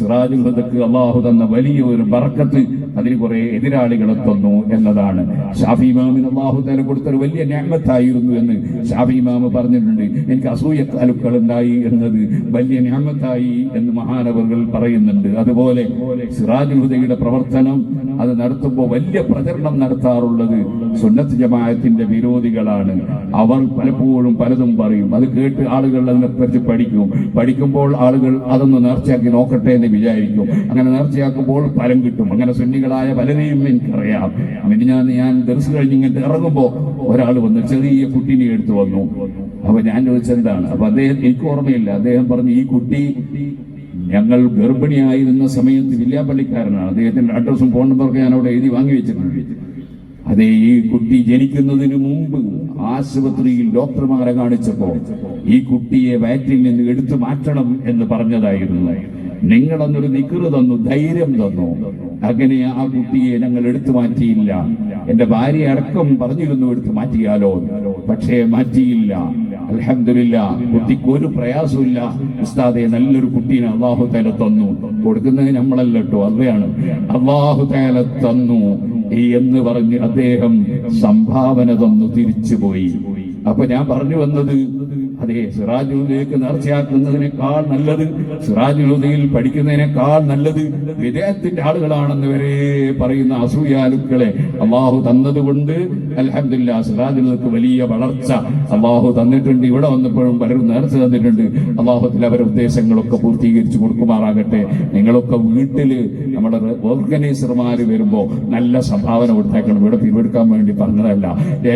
സിറാജുൽ ഹുദക്ക് അള്ളാഹു തന്ന വലിയ ഒരു ബറക്കത്ത് അതിന് കുറെ എതിരാളികളെ തന്നു എന്നതാണ്. ഷാഫി ഇമാമിന് അള്ളാഹു തല കൊടുത്തൊരു വലിയ ഞാമത്തായിരുന്നു എന്ന് ഷാഫി ഇമാമ് പറഞ്ഞിട്ടുണ്ട്. എനിക്ക് അസൂയ താലുക്കൾ ഉണ്ടായി എന്നത് വലിയ ഞാമത്തായി എന്ന് മഹാനവറുകൾ പറയുന്നുണ്ട്. അതുപോലെ സിറാജുൽ ഹുദയുടെ പ്രവർത്തനം അത് നടത്തുമ്പോൾ വലിയ പ്രചരണം നടത്താറുള്ളത് സുന്നത്ത് ജമാഅത്തിന്റെ വിരോധികളാണ്. അവർ പലപ്പോഴും പലതും പറയും. അത് കേട്ട് ആളുകൾ അതിനെപ്പറ്റി പഠിക്കും. പഠിക്കുമ്പോൾ ആളുകൾ അതൊന്ന് നേർച്ചയാക്കി നോക്കട്ടെ എന്ന് വിചാരിക്കും. അങ്ങനെ നേർച്ചയാക്കുമ്പോൾ ഫലം കിട്ടും. അങ്ങനെ സുന്നികളായ പലരെയും എനിക്കറിയാം. പിന്നെ ഞാൻ ഞാൻ ദർസ് കഴിഞ്ഞ് ഇങ്ങോട്ട് ഇറങ്ങുമ്പോൾ ഒരാൾ വന്ന് ചെറിയ കുട്ടീനെ എടുത്തു വന്നു. അപ്പൊ ഞാൻ ചോദിച്ചെന്താണ് അപ്പൊ അദ്ദേഹം എനിക്ക് ഓർമ്മയില്ല. അദ്ദേഹം പറഞ്ഞു ഈ കുട്ടി ഞങ്ങൾ ഗർഭിണിയായിരുന്ന സമയത്ത് വില്യാപ്പള്ളിക്കാരനാണ്. അദ്ദേഹത്തിന്റെ അഡ്രസ്സും ഫോൺ നമ്പറും ഞാൻ അവിടെ എഴുതി വാങ്ങി വെച്ചിട്ടുണ്ട്. അതെ ഈ കുട്ടി ജനിക്കുന്നതിന് മുമ്പ് ആശുപത്രിയിൽ ഡോക്ടർമാരെ കാണിച്ചപ്പോൾ ഈ കുട്ടിയെ വയറ്റിൽ നിന്ന് എടുത്തു മാറ്റണം എന്ന് പറഞ്ഞതായിരുന്നു. നിങ്ങൾ അന്നൊരു നിക്കറ് തന്നു ധൈര്യം തന്നു. അങ്ങനെ ആ കുട്ടിയെ ഞങ്ങൾ എടുത്തു മാറ്റിയില്ല. എന്റെ ഭാര്യ അടക്കം പറഞ്ഞിരുന്നു എടുത്തു മാറ്റിയാലോ പക്ഷേ മാറ്റിയില്ല. അലഹമില്ല കുട്ടിക്ക് ഒരു പ്രയാസമില്ല ഉസ്താദെ നല്ലൊരു കുട്ടീനെ അള്ളാഹു തല തന്നു. കൊടുക്കുന്നത് നമ്മളല്ല കേട്ടോ അല്ലയാണ് അള്ളാഹു തല തന്നു. എന്ന് പറഞ്ഞ് അദ്ദേഹം സംഭാവന തന്നു തിരിച്ചുപോയി. അപ്പൊ ഞാൻ പറഞ്ഞു വന്നത് അതെ സിറാജുലേക്ക് നേർച്ചയാക്കുന്നതിനേക്കാൾ നല്ലത് സിറാജുദയിൽ പഠിക്കുന്നതിനേക്കാൾ നല്ലത് വിദേഹത്തിന്റെ ആളുകളാണെന്ന് വരെ പറയുന്ന അസൂയാലുക്കളെ അള്ളാഹു തന്നതുകൊണ്ട് അലഹമില്ല സിറാജുലതക്ക് വലിയ വളർച്ച അള്ളാഹു തന്നിട്ടുണ്ട്. ഇവിടെ വന്നപ്പോഴും പലരും നേർച്ച തന്നിട്ടുണ്ട്. അള്ളാഹുത്തിൽ അവരുടെ ഉദ്ദേശങ്ങളൊക്കെ പൂർത്തീകരിച്ചു കൊടുക്കുമാറാകട്ടെ. നിങ്ങളൊക്കെ വീട്ടിൽ നമ്മുടെ ഓർഗനൈസർമാർ വരുമ്പോൾ നല്ല സംഭാവന കൊടുത്തേക്കണം. ഇവിടെ പിരിവെടുക്കാൻ വേണ്ടി പറഞ്ഞതല്ല.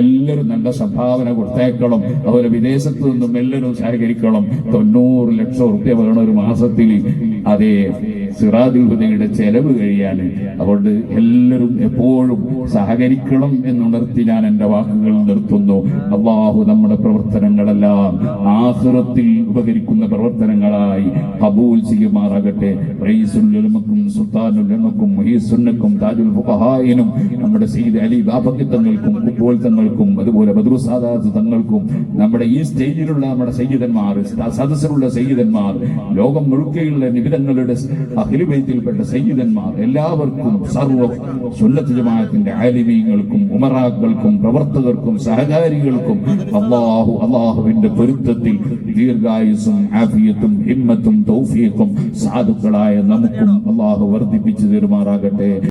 എല്ലാവരും നല്ല സംഭാവന കൊടുത്തേക്കണം. അതുപോലെ വിദേശത്ത് നിന്നും എല്ലാവരും സഹകരിക്കണം തൊണ്ണൂറ് ലക്ഷം റുപ്യ വേണം ഒരു മാസത്തിൽ. അതേ സിറാജുൽ ഹുദയുടെ ചെലവ് കഴിയാൻ അതുകൊണ്ട് എല്ലാവരും എപ്പോഴും സഹകരിക്കണം എന്നുണർത്തി ഞാൻ എന്റെ വാക്കുകൾ നിർത്തുന്നു. അള്ളാഹു നമ്മുടെ പ്രവർത്തനങ്ങളെല്ലാം ആസുറത്തിൽ ഉപകരിക്കുന്ന പ്രവർത്തനങ്ങളായി കബൂൽ ചെയ്യുമാറാകട്ടെ. റയീസുല്ലുലമക്കും സുൽത്താനുലമക്കും മഹീസുന്നക്കും താജുൽ ഫുഖഹായിനും നമ്മുടെ സയ്യിദ് അലി ബാബക്കി തങ്ങൾക്കും കുപ്പോൾ തങ്ങൾക്കും അതുപോലെ ബദ്രു സാദാത്ത് തങ്ങൾക്കും നമ്മുടെ ഈ സ്റ്റേജിലുള്ള നമ്മുടെ സയ്യിദന്മാർ സദസ്സിലുള്ള സയ്യിദന്മാർ ലോകം മുഴുക്കെയുള്ള നിബിധങ്ങളുടെ അഖിലുബൈത്തിൽപ്പെട്ട സയ്യിദന്മാർ എല്ലാവർക്കും സർവ സുന്നത്ത് ജമാഅത്തിന്റെ ആലിമീങ്ങൾക്കും ഉമറാക്കൾക്കും പ്രവർത്തകർക്കും സഹകാരികൾക്കും അള്ളാഹു അള്ളാഹുവിന്റെ പൊരുത്തത്തിൽ ദീർഘായുസും ആഫിയത്തും ഹിമ്മത്തും തൗഫീഖും സാധുക്കളായ നമുക്കും അള്ളാഹു വർദ്ധിപ്പിച്ചു തരുമാറാകട്ടെ.